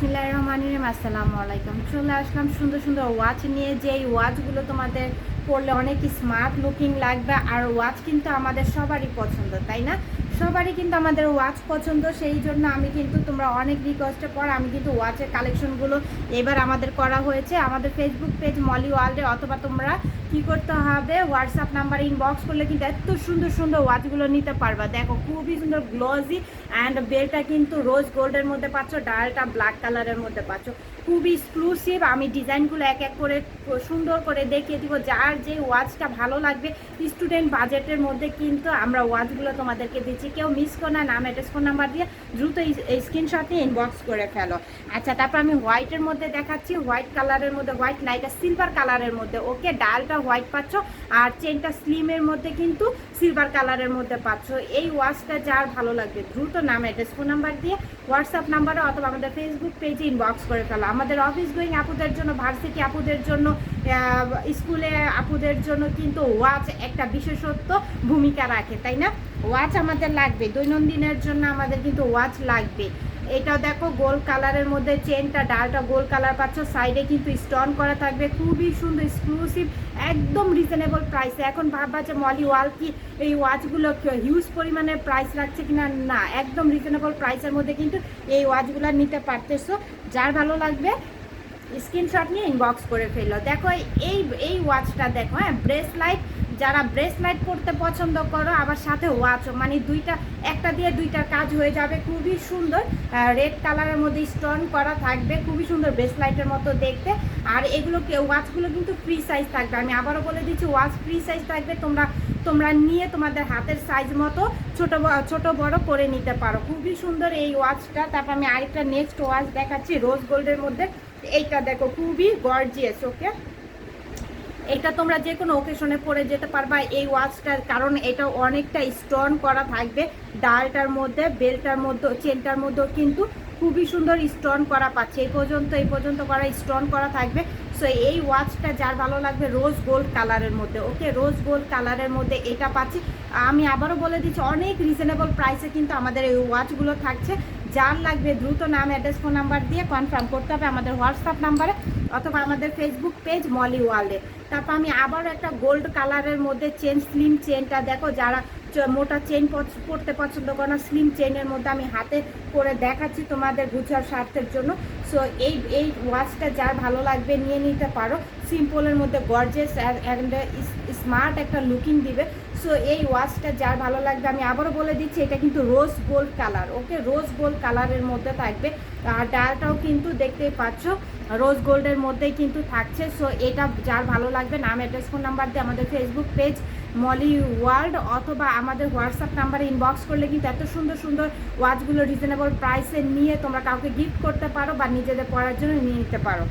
বিসমিল্লাহ রহমান রহিম, আসসালামু আলাইকুম। চলে আসলাম সুন্দর সুন্দর ওয়াচ নিয়ে যে এই ওয়াচগুলো তোমাদের পরলে অনেক স্মার্ট লুকিং লাগবে, আর ওয়াচ কিন্তু আমাদের সবারই পছন্দ, তাই না? সবারই কিন্তু আমাদের ওয়াচ পছন্দ, সেই জন্য আমি কিন্তু তোমরা অনেক রিকোয়েস্টের পর আমি কিন্তু ওয়াচের কালেকশনগুলো এবার আমাদের করা হয়েছে। আমাদের ফেসবুক পেজ মলি ওয়ার্ল্ডে অথবা তোমরা কি করতে হবে হোয়াটসঅ্যাপ নাম্বার ইনবক্স করলে কিন্তু এত সুন্দর সুন্দর ওয়াচগুলো নিতে পারবা। দেখো, খুবই সুন্দর গ্লোজি অ্যান্ড বেলটা কিন্তু রোজ গোল্ডের মধ্যে পাচ্ছ, ডালটা ব্ল্যাক কালারের মধ্যে পাচ্ছ। খুবই এক্সক্লুসিভ আমি ডিজাইনগুলো এক এক করে সুন্দর করে দেখিয়ে দিব। যার যে ওয়াচটা ভালো লাগবে স্টুডেন্ট বাজেটের মধ্যে কিন্তু আমরা ওয়াচগুলো তোমাদেরকে দিচ্ছি। কেউ মিস করো না, নাম অ্যাড্রেস ফোন নাম্বার দিয়ে দ্রুত এই স্ক্রিনশট ইনবক্স করে ফেলো। আচ্ছা তারপর আমি হোয়াইটের মধ্যে দেখাচ্ছি হোয়াইট কালারের মধ্যে হোয়াইট লাইটা সিলভার কালারের মধ্যে। ওকে, ডালটা হোয়াইট পাচ্ছ আর চেনটা স্লিমের মধ্যে কিন্তু সিলভার কালারের মধ্যে পাচ্ছ। এই ওয়াচটা যার ভালো লাগবে, দ্রুত নাম অ্যাড্রেস ফোন নাম্বার দিয়ে হোয়াটসঅ্যাপ নাম্বারে অথবা আমাদের ফেসবুক পেজে ইনবক্স করে ফেলো। আমাদের অফিস গোয়িং আপুদের জন্য ভার্সিটি আপুদের জন্য স্কুলে আপুদের জন্য কিন্তু ওয়াচ একটা বিশেষত্ব ভূমিকা রাখে, তাই না? ওয়াচ আমাদের লাগবে, দৈনন্দিনের জন্য আমাদের কিন্তু ওয়াচ লাগবে। এটা দেখো গোল কালারের মধ্যে চেনটা, ডালটা গোল কালার পাচ্ছ, সাইডে কিন্তু স্টোন করা থাকবে, খুবই সুন্দর এক্সক্লুসিভ একদম রিজনেবল প্রাইসে এখন ভাববা যে মলি ওয়াল কি, এই ওয়াচগুলো হিউজ পরিমাণে প্রাইস রাখছে কিনা? না, একদম রিজনেবল প্রাইসের মধ্যে কিন্তু এই ওয়াচগুলো নিতে পারতেছো। যার ভালো লাগবে স্ক্রিনশট নিয়ে ইনবক্স করে ফেলল দেখো এই এই ওয়াচটা দেখো হ্যাঁ ব্রেসলাইট যারা ব্রেসলাইট পরতে পছন্দ করো, আবার সাথে ওয়াচও মানে দুইটা, একটা দিয়ে দুইটার কাজ হয়ে যাবে। খুবই সুন্দর রেড কালারের মধ্যে স্টোন করা থাকবে। খুবই সুন্দর ব্রেসলাইটের মতো দেখতে। আর এগুলো ওয়াচগুলো কিন্তু ফ্রি সাইজ থাকবে। আমি আবারও বলে দিচ্ছি ওয়াচ ফ্রি সাইজ থাকবে। তোমরা তোমরা নিয়ে তোমাদের হাতের সাইজ মতো ছোট ছোট বড় করে নিতে পারো। খুবই সুন্দর এই ওয়াচটা তারপর আমি আরেকটা নেক্সট ওয়াচ দেখাচ্ছি রোজ গোল্ডের মধ্যে। এইটা দেখো, খুবই গর্জিয়াস ওকে এটা তোমরা যে কোনো ওকেশনে পরে যেতে পারবা। এই ওয়াচটার কারণ এটা অনেকটা স্টোন করা থাকবে। ডালটার মধ্যে, বেলটার মধ্যে চেনটার মধ্যেও কিন্তু খুবই সুন্দর স্টোন করা পাচ্ছে। এই পর্যন্ত এই পর্যন্ত করা স্টোন করা থাকবে। সো এই ওয়াচটা যার ভালো লাগবে রোজ গোল্ড কালারের মধ্যে ওকে রোজ গোল্ড কালারের মধ্যে এটা পাচ্ছি। আমি আবারও বলে দিচ্ছি, অনেক রিজনেবল প্রাইসে কিন্তু আমাদের এই ওয়াচগুলো থাকছে। যার লাগবে, দ্রুত নাম অ্যাড্রেস ফোন নাম্বার দিয়ে কনফার্ম করতে হবে আমাদের হোয়াটসঅ্যাপ নাম্বারে অথবা আমাদের ফেসবুক পেজ মলি ওয়ার্ল্ডে তারপর আমি আবারও একটা গোল্ড কালারের মধ্যে চেন স্লিম চেনটা দেখো, যারা মোটা চেন পরতে পছন্দ করে না স্লিম চেনের মধ্যে আমি হাতে করে দেখাচ্ছি তোমাদের গুছার স্বার্থের জন্য। সো এই এই ওয়াচটা যার ভালো লাগবে নিয়ে নিতে পারো। সিম্পলের মধ্যে গর্জেস অ্যান্ড স্মার্ট একটা লুকিং দিবে। সো এই ওয়াচটা যার ভালো লাগবে, আমি আবারও বলে দিচ্ছি, এটা কিন্তু rose gold colour okay rose gold কালারের মধ্যে থাকবে। আর ডালটাও কিন্তু দেখতেই পাচ্ছ রোজ গোল্ডের মধ্যেই কিন্তু থাকছে। সো এটা যার ভালো লাগবে, নাম অ্যাড্রেস ফোন নাম্বার দিয়ে আমাদের ফেসবুক পেজ মলি ওয়ার্ল্ড অথবা আমাদের হোয়াটসঅ্যাপ নাম্বারে ইনবক্স করলে কিন্তু এত সুন্দর সুন্দর ওয়াচগুলো রিজনেবল প্রাইসে নিয়ে তোমরা কাউকে গিফট করতে পারো বা নিজেদের পড়ার জন্য নিয়ে নিতে পারো।